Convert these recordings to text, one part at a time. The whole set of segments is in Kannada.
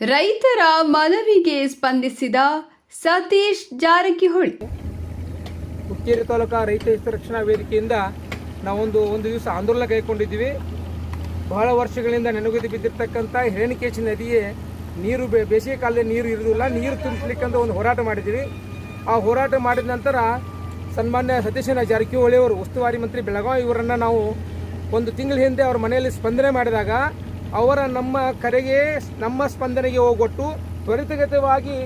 ರೈತರ ಮನವಿಗೆ ಸ್ಪಂದಿಸಿದ ಸತೀಶ್ ಜಾರಕಿಹೊಳಿ. ಹುಕ್ಕೇರಿ ತಾಲೂಕಾ ರೈತ ಹಿತರಕ್ಷಣಾ ವೇದಿಕೆಯಿಂದ ನಾವೊಂದು ಒಂದು ದಿವಸ ಆಂದೋಲನ ಕೈಗೊಂಡಿದ್ದೀವಿ. ಬಹಳ ವರ್ಷಗಳಿಂದ ನೆನಗುದಿ ಬಿದ್ದಿರ್ತಕ್ಕಂಥ ಹಿರಣಿಕೇಶಿ ನದಿಯೇ ನೀರು ಬೇಸಿಗೆ ಕಾಲದಲ್ಲಿ ನೀರು ಇರುವುದಿಲ್ಲ, ನೀರು ತುಂಬಿಸ್ಲಿಕ್ಕಂತ ಒಂದು ಹೋರಾಟ ಮಾಡಿದ್ದೀವಿ. ಆ ಹೋರಾಟ ಮಾಡಿದ ನಂತರ ಸನ್ಮಾನ್ಯ ಸತೀಶನ ಜಾರಕಿಹೊಳಿ ಅವರು ಉಸ್ತುವಾರಿ ಮಂತ್ರಿ ಬೆಳಗಾವಿ ಇವರನ್ನು ನಾವು ಒಂದು ತಿಂಗಳ ಹಿಂದೆ ಅವ್ರ ಮನೆಯಲ್ಲಿ ಸ್ಪಂದನೆ ಮಾಡಿದಾಗ ಅವರ ನಮ್ಮ ಕರೆಗೆ, ನಮ್ಮ ಸ್ಪಂದನೆಗೆ ಹೋಗೊಟ್ಟು ತ್ವರಿತಗತವಾಗಿ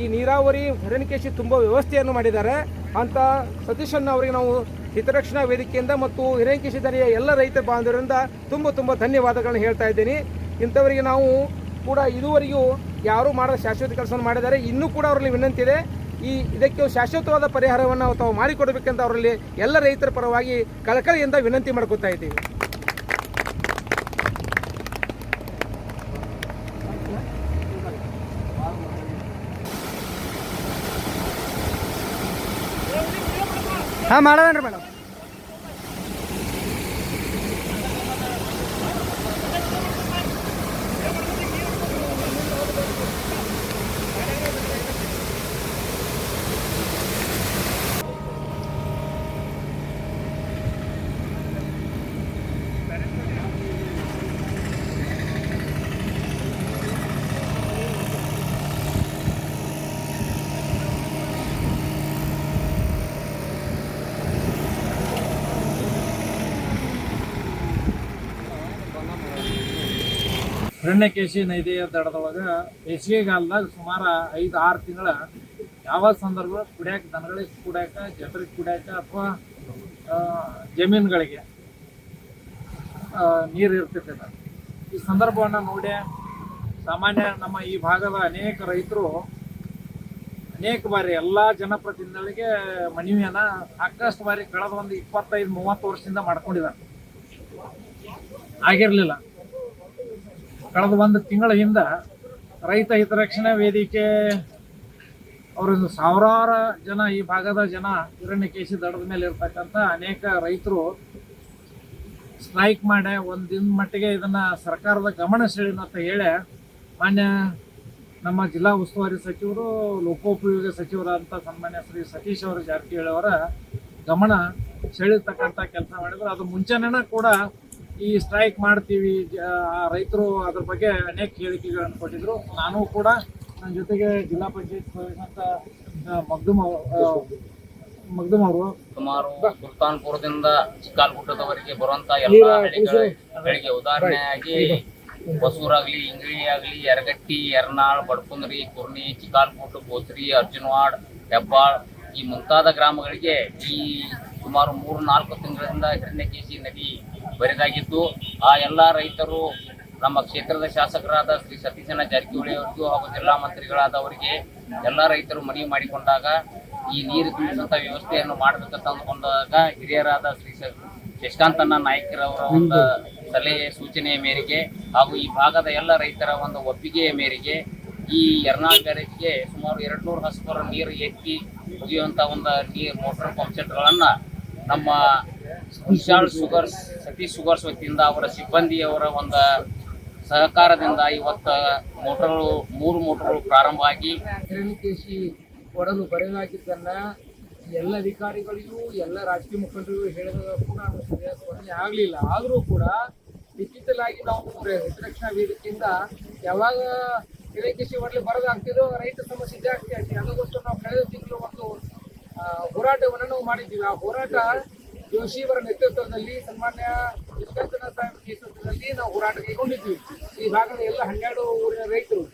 ಈ ನೀರಾವರಿ ಹಿರಣಿಕೇಶಿ ತುಂಬ ವ್ಯವಸ್ಥೆಯನ್ನು ಮಾಡಿದ್ದಾರೆ. ಅಂತ ಸತೀಶಣ್ಣ ಅವರಿಗೆ ನಾವು ಹಿತರಕ್ಷಣಾ ವೇದಿಕೆಯಿಂದ ಮತ್ತು ಹಿರಣ್ಯಕೇಶಿ ದನಿಯ ಎಲ್ಲ ರೈತ ಬಾಂಧವರಿಂದ ತುಂಬ ತುಂಬ ಧನ್ಯವಾದಗಳನ್ನು ಹೇಳ್ತಾ ಇದ್ದೀನಿ. ಇಂಥವರಿಗೆ ನಾವು ಕೂಡ ಇದುವರೆಗೂ ಯಾರೂ ಮಾಡದ ಶಾಶ್ವತ ಕೆಲಸವನ್ನು ಮಾಡಿದ್ದಾರೆ. ಇನ್ನೂ ಕೂಡ ಅವರಲ್ಲಿ ವಿನಂತಿ ಇದೆ. ಈ ಇದಕ್ಕೆ ಶಾಶ್ವತವಾದ ಪರಿಹಾರವನ್ನು ತಾವು ಮಾಡಿಕೊಡಬೇಕಂತ ಅವರಲ್ಲಿ ಎಲ್ಲ ರೈತರ ಪರವಾಗಿ ಕಳಕಳಿಯಿಂದ ವಿನಂತಿ ಮಾಡ್ಕೊತಾ ಇದ್ದೀವಿ. ಹಾಂ ಮಾಡೋದನ್ರಿ ಮೇಡಮ್ ಹಿರಣ್ಯಕೇಶಿ ನದಿಯ ದಡದೊಳಗೆ ಬೇಸಿಗೆಗಾಲದಾಗ ಸುಮಾರು ಐದು, ಆರು ತಿಂಗಳ ಯಾವ ಸಂದರ್ಭ ಕುಡಿಯಾಕ, ದನಗಳಿಗೆ ಕುಡಿಯಾಕ, ಜನರಿಗೆ ಕುಡಿಯಾಕ ಅಥವಾ ಜಮೀನುಗಳಿಗೆ ನೀರು ಇರ್ತಿರ್ತಿಲ್ಲ ಈ ಸಂದರ್ಭವನ್ನು ನೋಡಿ, ಸಾಮಾನ್ಯ ನಮ್ಮ ಈ ಭಾಗದ ಅನೇಕ ರೈತರು ಅನೇಕ ಬಾರಿ ಎಲ್ಲ ಜನಪ್ರತಿನಿಧಿಗಳಿಗೆ ಮನವಿಯನ್ನ ಸಾಕಷ್ಟು ಬಾರಿ ಕಳೆದ ಒಂದು ಇಪ್ಪತ್ತೈದು, ಮೂವತ್ತು ವರ್ಷದಿಂದ ಮಾಡ್ಕೊಂಡಿದ್ದಾರೆ. ಆಗಿರಲಿಲ್ಲ. ಕಳೆದ ಒಂದು ತಿಂಗಳ ಹಿಂದ ರೈತ ಹಿತರಕ್ಷಣಾ ವೇದಿಕೆ ಅವರೊಂದು ಸಾವಿರಾರು ಜನ, ಈ ಭಾಗದ ಜನ ಹಿರಣ್ಯಕೇಶಿ ದಡದ ಮೇಲೆ ಇರ್ತಕ್ಕಂಥ ಅನೇಕ ರೈತರು ಸ್ಟ್ರೈಕ್ ಮಾಡಿ ಒಂದು ದಿನ ಮಟ್ಟಿಗೆ ಇದನ್ನು ಸರ್ಕಾರದ ಗಮನ ಸೆಳೆನ ಅಂತ ಹೇಳಿ ಮಾನ್ಯ ನಮ್ಮ ಜಿಲ್ಲಾ ಉಸ್ತುವಾರಿ ಸಚಿವರು, ಲೋಕೋಪಯೋಗಿ ಸಚಿವರಾದಂಥ ಸನ್ಮಾನ್ಯ ಶ್ರೀ ಸತೀಶ್ ಅವರು ಜಾರಕಿಹೊಳಿ ಅವರ ಗಮನ ಸೆಳೆಯತಕ್ಕಂಥ ಕೆಲಸ ಮಾಡಿದ್ರು. ಅದು ಮುಂಚೆನೇ ಕೂಡ ಈ ಸ್ಟ್ರೈಕ್ ಮಾಡ್ತೀವಿ ರೈತರು ಅದ್ರ ಬಗ್ಗೆ ಅನೇಕ ಹೇಳಿಕೆಗಳನ್ನು ಕೊಟ್ಟಿದ್ರು. ನಾನು ಕೂಡ ನನ್ನ ಜೊತೆಗೆ ಜಿಲ್ಲಾ ಪಂಚಾಯತ್ ಅಂತ ಮಗ್ದುಮ್ ಮಗ್ದುಮ್ ಅವರು. ಸುಮಾರು ಸುಲ್ತಾನ್ಪುರದಿಂದ ಚಿಕ್ಕಾಲ್ಗುಡ್ಡದವರೆಗೆ ಬರುವಂತ ಎಲ್ಲಿಗೆ ಹಳ್ಳಿಗಳಿಗೆ ಉದಾಹರಣೆಯಾಗಿ ಹೊಸೂರಾಗ್ಲಿ ಇಂಗ್ಳಿ ಆಗ್ಲಿ ಯರಗಟ್ಟಿ ಎರ್ನಾಳ್ ಬಡ್ಕುಂದ್ರಿ ಕುರ್ನಿ ಚಿಕ್ಕಾಲ್ಗುಡ್ಡ ಬೋಸ್ರಿ ಅರ್ಜುನವಾಡ್ ಹೆಬ್ಬಾಳ್ ಈ ಮುಂತಾದ ಗ್ರಾಮಗಳಿಗೆ ಈ ಸುಮಾರು ಮೂರು ನಾಲ್ಕು ತಿಂಗಳಿಂದ ಹಿರಣ್ಯಕೇಶಿ ನದಿ ಬರಿದಾಗಿದ್ದು ಆ ಎಲ್ಲ ರೈತರು ನಮ್ಮ ಕ್ಷೇತ್ರದ ಶಾಸಕರಾದ ಶ್ರೀ ಸತೀಶನ ಜಾರಕಿಹೊಳಿ ಅವರಿಗೂ ಹಾಗೂ ಜಿಲ್ಲಾ ಮಂತ್ರಿಗಳಾದವರಿಗೆ ಎಲ್ಲ ರೈತರು ಮನವಿ ಮಾಡಿಕೊಂಡಾಗ ಈ ನೀರು ತುಂಬಿಸುವಂತ ವ್ಯವಸ್ಥೆಯನ್ನು ಮಾಡಬೇಕಂತ ಅಂದುಕೊಂಡಾಗ ಹಿರಿಯರಾದ ಶ್ರೀ ಶಶಿಕಾಂತಣ್ಣ ನಾಯಕರವರ ಒಂದು ಸಲಹೆ ಸೂಚನೆಯ ಮೇರೆಗೆ ಹಾಗೂ ಈ ಭಾಗದ ಎಲ್ಲ ರೈತರ ಒಂದು ಒಪ್ಪಿಗೆಯ ಮೇರೆಗೆ ಈ ಎರ್ನಾಳ್ ಬ್ಯಾರೇಜ್ಗೆ ಸುಮಾರು ಎರಡು ನೂರು ಹಸುಪರ ನೀರು ಎತ್ತಿ ಮುಗಿಯುವಂಥ ಒಂದು ನೀರು ಮೋಟರ್ ಪಂಪ್ ಸೆಟ್ಗಳನ್ನು ನಮ್ಮ ವಿಶಾಲ್ ಶುಗರ್ಸ್, ಸತೀಶ್ ಶುಗರ್ಸ್ ವತಿಯಿಂದ ಅವರ ಸಿಬ್ಬಂದಿಯವರ ಒಂದು ಸಹಕಾರದಿಂದ ಇವತ್ತು ಮೋಟರ್ಗಳು, ಮೂರು ಮೋಟರ್ಗಳು ಪ್ರಾರಂಭ ಆಗಿ ಹಿರಣ್ಯಕೇಶಿ ಕೊಡಲು ಬರೆಯಲಾಗಿದ್ದನ್ನು ಎಲ್ಲ ಅಧಿಕಾರಿಗಳಿಗೂ, ಎಲ್ಲ ರಾಜಕೀಯ ಮುಖಂಡರಿಗೂ ಹೇಳಿದಾಗ ಕೂಡ ಆಗಲಿಲ್ಲ. ಆದರೂ ಕೂಡ ಲಿಖಿತಲಾಗಿ ನಾವು ಹಿತರಕ್ಷಣಾ ವೇದಿಕೆಯಿಂದ ಯಾವಾಗ ಹಿರಣ್ಯಕೇಶಿ ಒಡಲೆ ಬರೋದಾಗ್ತಿದೋ ರೈತ ಸಮಸ್ಯೆ ಜಾಸ್ತಿ ಆಗ್ತದೆ ಅದಕ್ಕೋಸ್ಕರ ನಾವು ಕಳೆದ ತಿಂಗಳು ಒಂದು ಹೋರಾಟವನ್ನು ನಾವು ಮಾಡಿದ್ದೀವಿ. ಆ ಹೋರಾಟ ಜೋಶಿಯವರ ನೇತೃತ್ವದಲ್ಲಿ ಸನ್ಮಾನ್ಯ ಯಶವಂತನ ಸಾಹೇಬ್ ನೇತೃತ್ವದಲ್ಲಿ ನಾವು ಹೋರಾಟ ಕೈಗೊಂಡಿದ್ವಿ ಈ ಭಾಗದ ಎಲ್ಲ ಹನ್ನೆರಡು ಊರಿನ ರೈತರು